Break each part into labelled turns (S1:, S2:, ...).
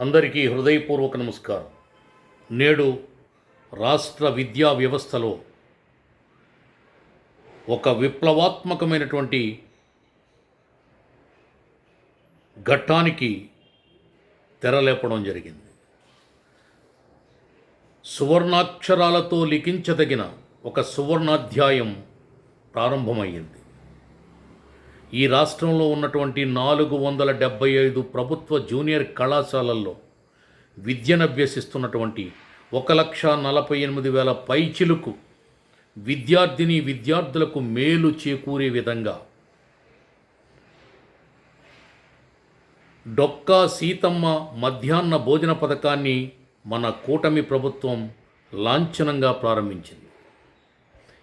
S1: అందరికీ హృదయపూర్వక నమస్కారం. నేడు రాష్ట్ర విద్యా వ్యవస్థలో ఒక విప్లవాత్మకమైనటువంటి ఘట్టానికి తెరలేపడం జరిగింది. సువర్ణాక్షరాలతో లిఖించదగిన ఒక సువర్ణాధ్యాయం ప్రారంభమయ్యింది. ఈ రాష్ట్రంలో ఉన్నటువంటి నాలుగు వందల డెబ్బై ఐదు ప్రభుత్వ జూనియర్ కళాశాలల్లో విద్యను అభ్యసిస్తున్నటువంటి ఒక లక్ష నలభై ఎనిమిది వేల పైచిలుకు విద్యార్థిని విద్యార్థులకు మేలు చేకూరే విధంగా డొక్కా సీతమ్మ మధ్యాహ్న భోజన పథకాన్ని మన కూటమి ప్రభుత్వం లాంఛనంగా ప్రారంభించింది.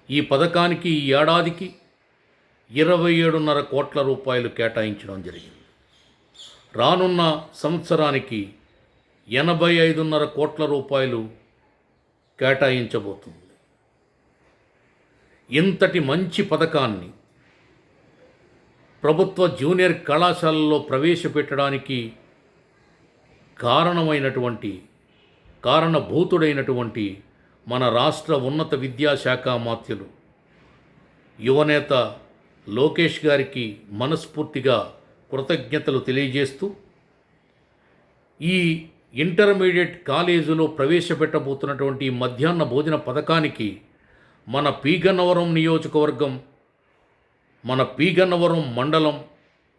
S1: ఈ పథకానికి ఈ ఏడాదికి ఇరవై ఏడున్నర కోట్ల రూపాయలు కేటాయించడం జరిగింది. రానున్న సంవత్సరానికి ఎనభై ఐదున్నర కోట్ల రూపాయలు కేటాయించబోతుంది. ఇంతటి మంచి పథకాన్ని ప్రభుత్వ జూనియర్ కళాశాలల్లో ప్రవేశపెట్టడానికి కారణమైనటువంటి కారణభూతుడైనటువంటి మన రాష్ట్ర ఉన్నత విద్యాశాఖ మాత్యులు యువనేత లోకేష్ గారికి మనస్ఫూర్తిగా కృతజ్ఞతలు తెలియజేస్తూ ఈ ఇంటర్మీడియట్ కాలేజీలో ప్రవేశపెట్టబోతున్నటువంటి మధ్యాహ్న భోజన పథకానికి మన పీగన్నవరం నియోజకవర్గం మన పీగన్నవరం మండలం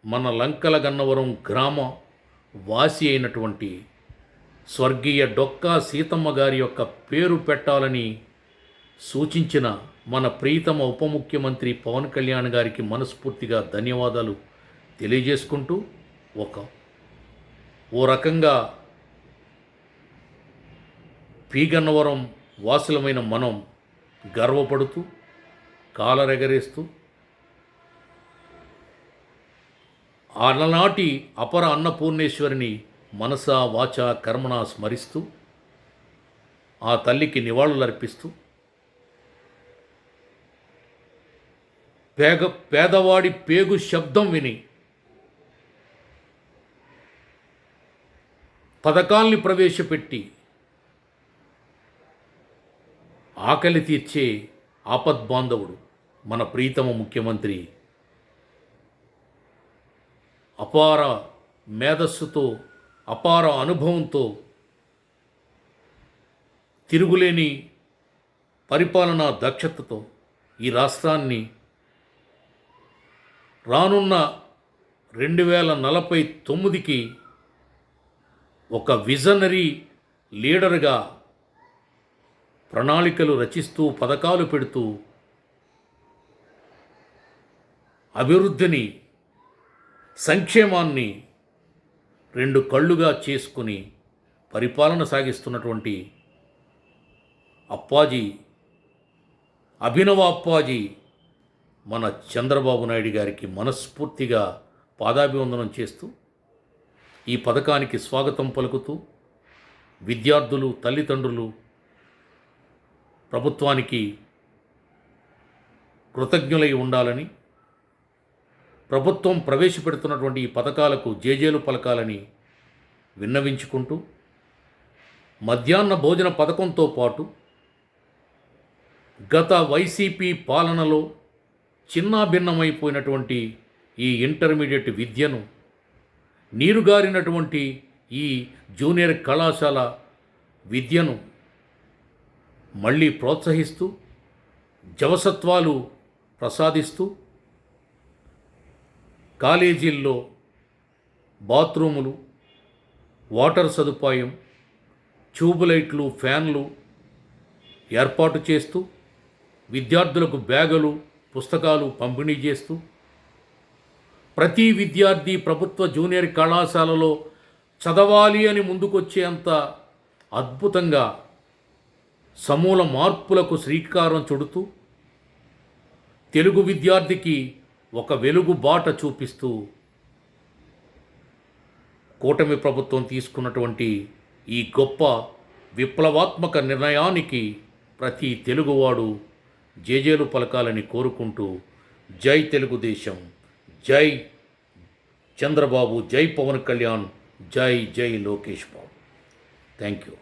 S1: మన లంకల గన్నవరం గ్రామ వాసి అయినటువంటి స్వర్గీయ డొక్కా సీతమ్మ గారి యొక్క పేరు పెట్టాలని సూచించిన మన ప్రీతమ ఉప ముఖ్యమంత్రి పవన్ కళ్యాణ్ గారికి మనస్ఫూర్తిగా ధన్యవాదాలు తెలియజేసుకుంటూ ఒక ఓ రకంగా పీగన్నవరం వాసులమైన మనం గర్వపడుతూ కాలరెగరేస్తూ అలనాటి అపర అన్నపూర్ణేశ్వరిని మనస వాచ కర్మణ స్మరిస్తూ ఆ తల్లికి నివాళులర్పిస్తూ పేగ పేదవాడి పేగు శబ్దం విని. పథకాల్ని ప్రవేశపెట్టి ఆకలి తీర్చే ఆపద్బాంధవుడు మన ప్రీతమ ముఖ్యమంత్రి. అపార మేధస్సుతో అపార అనుభవంతో తిరుగులేని పరిపాలనా దక్షతతో ఈ రాష్ట్రాన్ని రానున్న రెండు వేల నలభై తొమ్మిదికి ఒక విజనరీ లీడర్గా ప్రణాళికలు రచిస్తూ పథకాలు పెడుతూ అభివృద్ధిని సంక్షేమాన్ని రెండు కళ్ళుగా చేసుకుని పరిపాలన సాగిస్తున్నటువంటి అప్పాజీ అభినవ అప్పాజీ మన చంద్రబాబు నాయుడు గారికి మనస్ఫూర్తిగా పాదాభివందనం చేస్తూ ఈ పథకానికి స్వాగతం పలుకుతూ విద్యార్థులు తల్లిదండ్రులు ప్రభుత్వానికి కృతజ్ఞులై ఉండాలని ప్రభుత్వం ప్రవేశపెడుతున్నటువంటి ఈ పథకాలకు జేజేలు పలకాలని విన్నవించుకుంటూ మధ్యాహ్న భోజన పథకంతో పాటు గత వైసీపీ పాలనలో చిన్నాభిన్నమైపోయినటువంటి ఈ ఇంటర్మీడియట్ విద్యను నీరుగారినటువంటి ఈ జూనియర్ కళాశాల విద్యను మళ్ళీ ప్రోత్సహిస్తూ జవసత్వాలు ప్రసాదిస్తూ కాలేజీల్లో బాత్రూములు వాటర్ సదుపాయం ట్యూబ్లైట్లు ఫ్యాన్లు ఏర్పాటు చేస్తూ విద్యార్థులకు బ్యాగులు పుస్తకాలు పంపిణీ చేస్తూ ప్రతి విద్యార్థి ప్రభుత్వ జూనియర్ కళాశాలలో చదవాలి అని ముందుకొచ్చేంత అద్భుతంగా సమూల మార్పులకు శ్రీకారం చుడుతూ తెలుగు విద్యార్థికి ఒక వెలుగు బాట చూపిస్తూ కూటమి ప్రభుత్వం తీసుకున్నటువంటి ఈ గొప్ప విప్లవాత్మక నిర్ణయానికి ప్రతి తెలుగువాడు జేజేలు పలకాలని కోరుకుంటూ జై తెలుగుదేశం జై చంద్రబాబు జై పవన్ కళ్యాణ్ జై జై లోకేష్ బాబు. Thank you